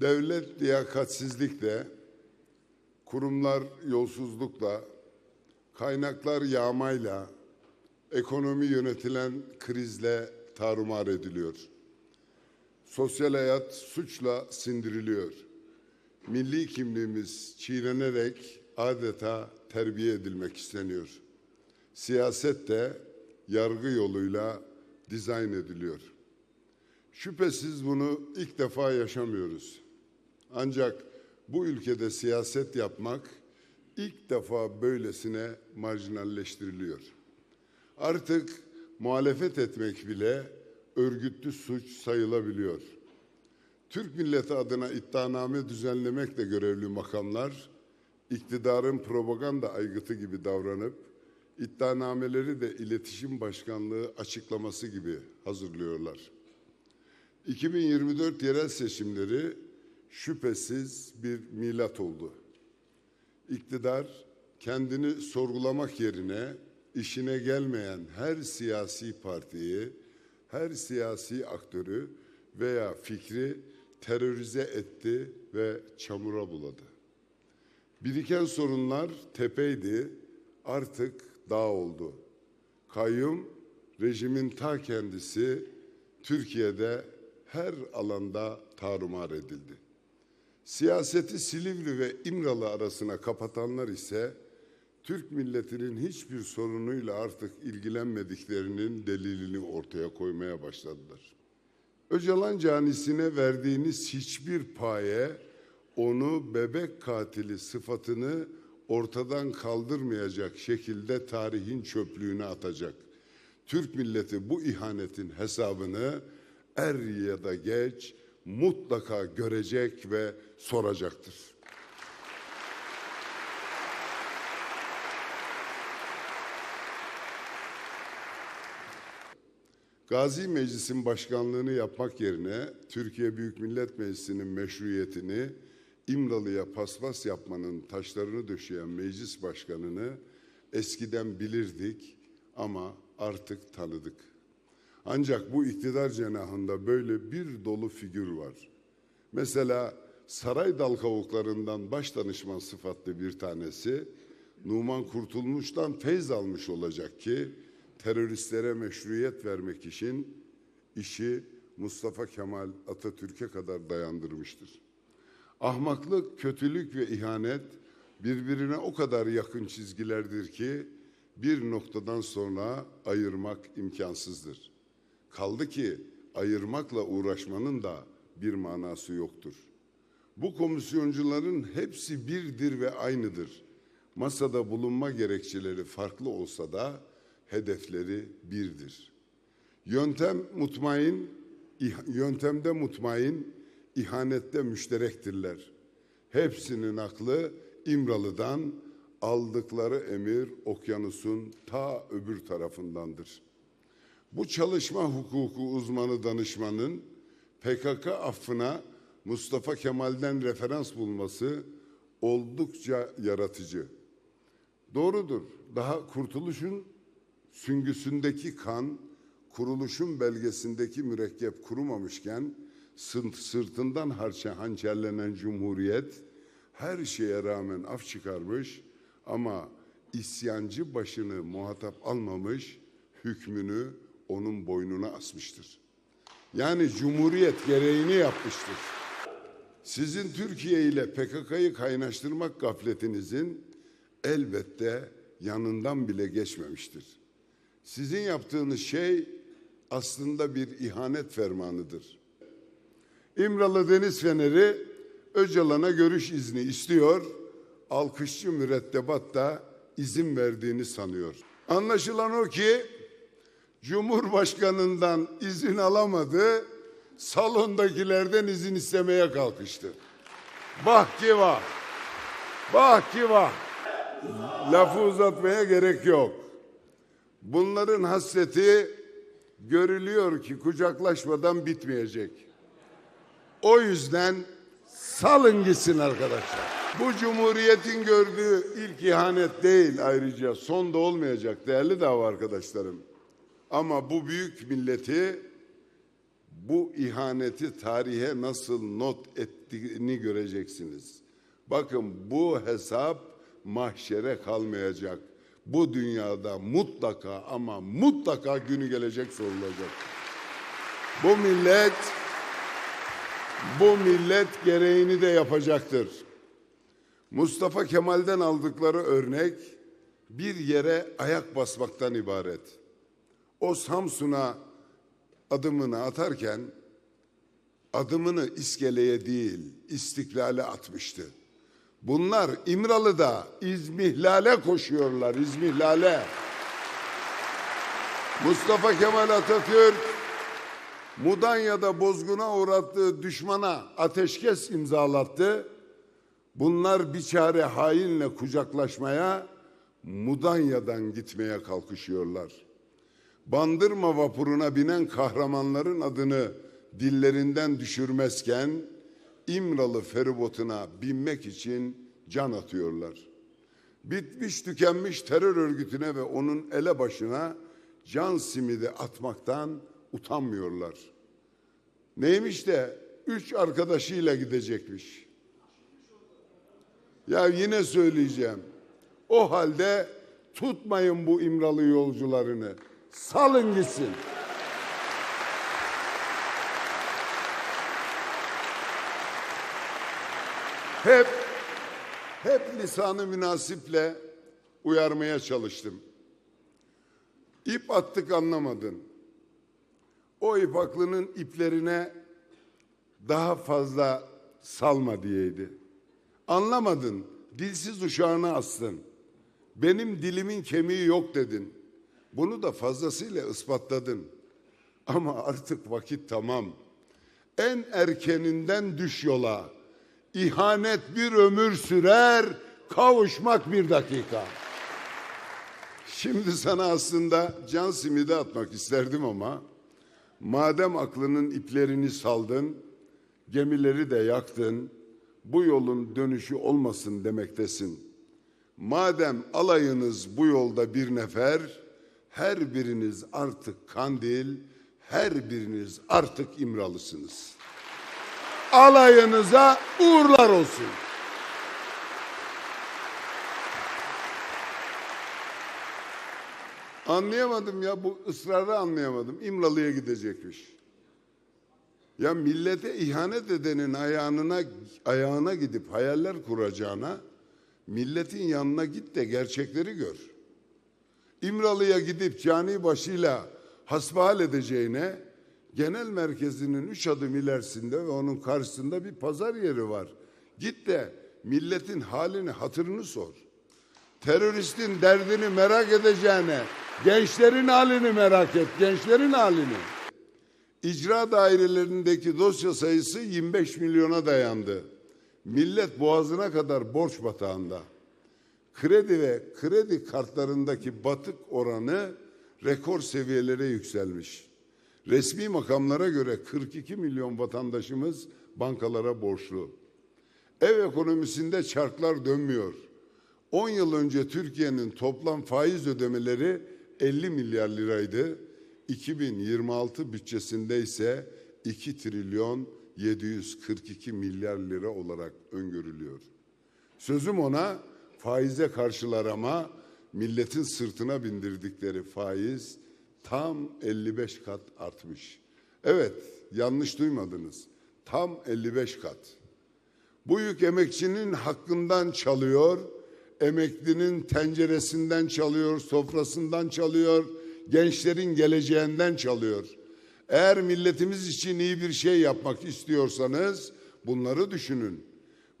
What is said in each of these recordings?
Devlet liyakatsizlikle, kurumlar yolsuzlukla, kaynaklar yağmayla, ekonomi yönetilen krizle tarumar ediliyor. Sosyal hayat suçla sindiriliyor. Milli kimliğimiz çiğnenerek adeta terbiye edilmek isteniyor. Siyaset de yargı yoluyla dizayn ediliyor. Şüphesiz bunu ilk defa yaşamıyoruz. Ancak bu ülkede siyaset yapmak ilk defa böylesine marjinalleştiriliyor. Artık muhalefet etmek bile örgütlü suç sayılabiliyor. Türk milleti adına iddianame düzenlemekle görevli makamlar iktidarın propaganda aygıtı gibi davranıp iddianameleri de iletişim başkanlığı açıklaması gibi hazırlıyorlar. 2024 yerel seçimleri şüphesiz bir milat oldu. İktidar kendini sorgulamak yerine işine gelmeyen her siyasi partiyi, her siyasi aktörü veya fikri terörize etti ve çamura buladı. Biriken sorunlar tepeydi, artık dağ oldu. Kayyum rejimin ta kendisi Türkiye'de her alanda tarumar edildi. Siyaseti Silivri ve İmralı arasına kapatanlar ise Türk milletinin hiçbir sorunuyla artık ilgilenmediklerinin delilini ortaya koymaya başladılar. Öcalan canisine verdiğiniz hiçbir paye onu bebek katili sıfatını ortadan kaldırmayacak şekilde tarihin çöplüğüne atacak. Türk milleti bu ihanetin hesabını er ya da geç mutlaka görecek ve soracaktır. Gazi Meclis'in başkanlığını yapmak yerine Türkiye Büyük Millet Meclisi'nin meşruiyetini İmralı'ya paspas yapmanın taşlarını döşeyen meclis başkanını eskiden bilirdik ama artık tanıdık. Ancak bu iktidar cenahında böyle bir dolu figür var. Mesela saray dal kavuklarından baş danışman sıfatlı bir tanesi Numan Kurtulmuş'tan feyz almış olacak ki teröristlere meşruiyet vermek için işi Mustafa Kemal Atatürk'e kadar dayandırmıştır. Ahmaklık, kötülük ve ihanet birbirine o kadar yakın çizgilerdir ki bir noktadan sonra ayırmak imkansızdır. Kaldı ki ayırmakla uğraşmanın da bir manası yoktur. Bu komisyoncuların hepsi birdir ve aynıdır. Masada bulunma gerekçeleri farklı olsa da hedefleri birdir. Yöntem mutmain, yöntemde mutmain, ihanette müşterektirler. Hepsinin aklı İmralı'dan aldıkları emir okyanusun ta öbür tarafındandır. Bu çalışma hukuku uzmanı danışmanın PKK affına Mustafa Kemal'den referans bulması oldukça yaratıcı. Doğrudur. Daha kurtuluşun süngüsündeki kan, kuruluşun belgesindeki mürekkep kurumamışken sırtından harça hançerlenen cumhuriyet her şeye rağmen af çıkarmış ama isyancı başını muhatap almamış, hükmünü onun boynuna asmıştır. Yani cumhuriyet gereğini yapmıştır. Sizin Türkiye ile PKK'yı kaynaştırmak gafletinizin elbette yanından bile geçmemiştir. Sizin yaptığınız şey aslında bir ihanet fermanıdır. İmralı Deniz Feneri Öcalan'a görüş izni istiyor. Alkışçı mürettebat da izin verdiğini sanıyor. Anlaşılan o ki Cumhurbaşkanından izin alamadı, salondakilerden izin istemeye kalkıştı. Bak ki vah, bak ki vah. Lafı uzatmaya gerek yok. Bunların hasreti görülüyor ki kucaklaşmadan bitmeyecek. O yüzden salın gitsin arkadaşlar. Bu cumhuriyetin gördüğü ilk ihanet değil ayrıca son da olmayacak değerli dava arkadaşlarım. Ama bu büyük milleti bu ihaneti tarihe nasıl not ettiğini göreceksiniz. Bakın bu hesap mahşere kalmayacak. Bu dünyada mutlaka ama mutlaka günü gelecek sorulacak. Bu millet bu millet gereğini de yapacaktır. Mustafa Kemal'den aldıkları örnek bir yere ayak basmaktan ibaret. O Samsun'a adımını atarken adımını iskeleye değil istiklale atmıştı. Bunlar İmralı'da İzmihlale koşuyorlar, İzmihlale. Mustafa Kemal Atatürk Mudanya'da bozguna uğrattığı düşmana ateşkes imzalattı. Bunlar bir çare hainle kucaklaşmaya Mudanya'dan gitmeye kalkışıyorlar. Bandırma vapuruna binen kahramanların adını dillerinden düşürmezken İmralı feribotuna binmek için can atıyorlar. Bitmiş tükenmiş terör örgütüne ve onun elebaşına can simidi atmaktan utanmıyorlar. Neymiş de üç arkadaşıyla gidecekmiş. Ya yine söyleyeceğim. O halde tutmayın bu İmralı yolcularını. Salın gitsin. Hep hep lisanı münasiple uyarmaya çalıştım. İp attık anlamadın. O ip aklının iplerine daha fazla salma diyeydi. Anlamadın, dilsiz uşağına astın. Benim dilimin kemiği yok dedin. Bunu da fazlasıyla ispatladın. Ama artık vakit tamam. En erkeninden düş yola. İhanet bir ömür sürer, kavuşmak bir dakika. Şimdi sana aslında can simidi atmak isterdim ama madem aklının iplerini saldın, gemileri de yaktın, bu yolun dönüşü olmasın demektesin. Madem alayınız bu yolda bir nefer, her biriniz artık kandil, her biriniz artık İmralısınız. Alayınıza uğurlar olsun. Anlayamadım ya bu ısrarı anlayamadım. İmralı'ya gidecekmiş. Ya millete ihanet edenin ayağına ayağına gidip hayaller kuracağına milletin yanına git de gerçekleri gör. İmralı'ya gidip cani başıyla hasbihal edeceğine genel merkezinin üç adım ilerisinde ve onun karşısında bir pazar yeri var. Git de milletin halini hatırını sor. Teröristin derdini merak edeceğine gençlerin halini merak et, gençlerin halini. İcra dairelerindeki dosya sayısı 25 milyona dayandı. Millet boğazına kadar borç batağında. Kredi ve kredi kartlarındaki batık oranı rekor seviyelere yükselmiş. Resmi makamlara göre 42 milyon vatandaşımız bankalara borçlu. Ev ekonomisinde çarklar dönmüyor. 10 yıl önce Türkiye'nin toplam faiz ödemeleri 50 milyar liraydı. 2026 bütçesinde ise 2 trilyon 742 milyar lira olarak öngörülüyor. Sözüm ona faize karşılar ama milletin sırtına bindirdikleri faiz tam 55 kat artmış. Evet, yanlış duymadınız. Tam 55 kat. Bu yük emekçinin hakkından çalıyor, emeklinin tenceresinden çalıyor, sofrasından çalıyor, gençlerin geleceğinden çalıyor. Eğer milletimiz için iyi bir şey yapmak istiyorsanız bunları düşünün.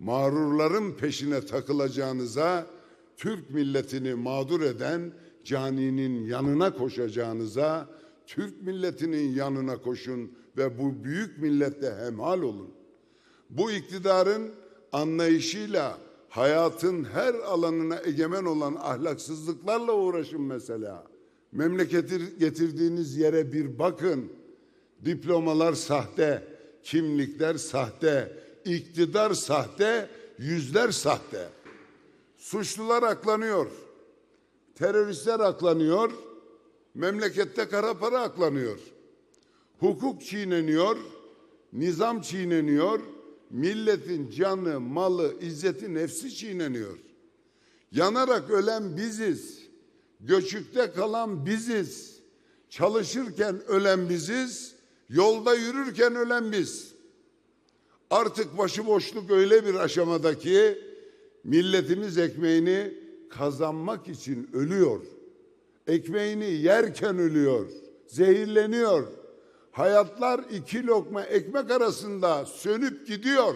Mağrurların peşine takılacağınıza, Türk milletini mağdur eden caninin yanına koşacağınıza, Türk milletinin yanına koşun ve bu büyük millette hemhal olun. Bu iktidarın anlayışıyla hayatın her alanına egemen olan ahlaksızlıklarla uğraşın mesela. Memleketi getirdiğiniz yere bir bakın. Diplomalar sahte, kimlikler sahte, iktidar sahte, yüzler sahte. Suçlular aklanıyor. Teröristler aklanıyor. Memlekette kara para aklanıyor. hukuk çiğneniyor, nizam çiğneniyor, milletin canı, malı, izzeti, nefsi çiğneniyor. Yanarak ölen biziz, göçükte kalan biziz, çalışırken ölen biziz, yolda yürürken ölen biz. Artık başıboşluk öyle bir aşamada ki milletimiz ekmeğini kazanmak için ölüyor. Ekmeğini yerken ölüyor, zehirleniyor. Hayatlar iki lokma ekmek arasında sönüp gidiyor.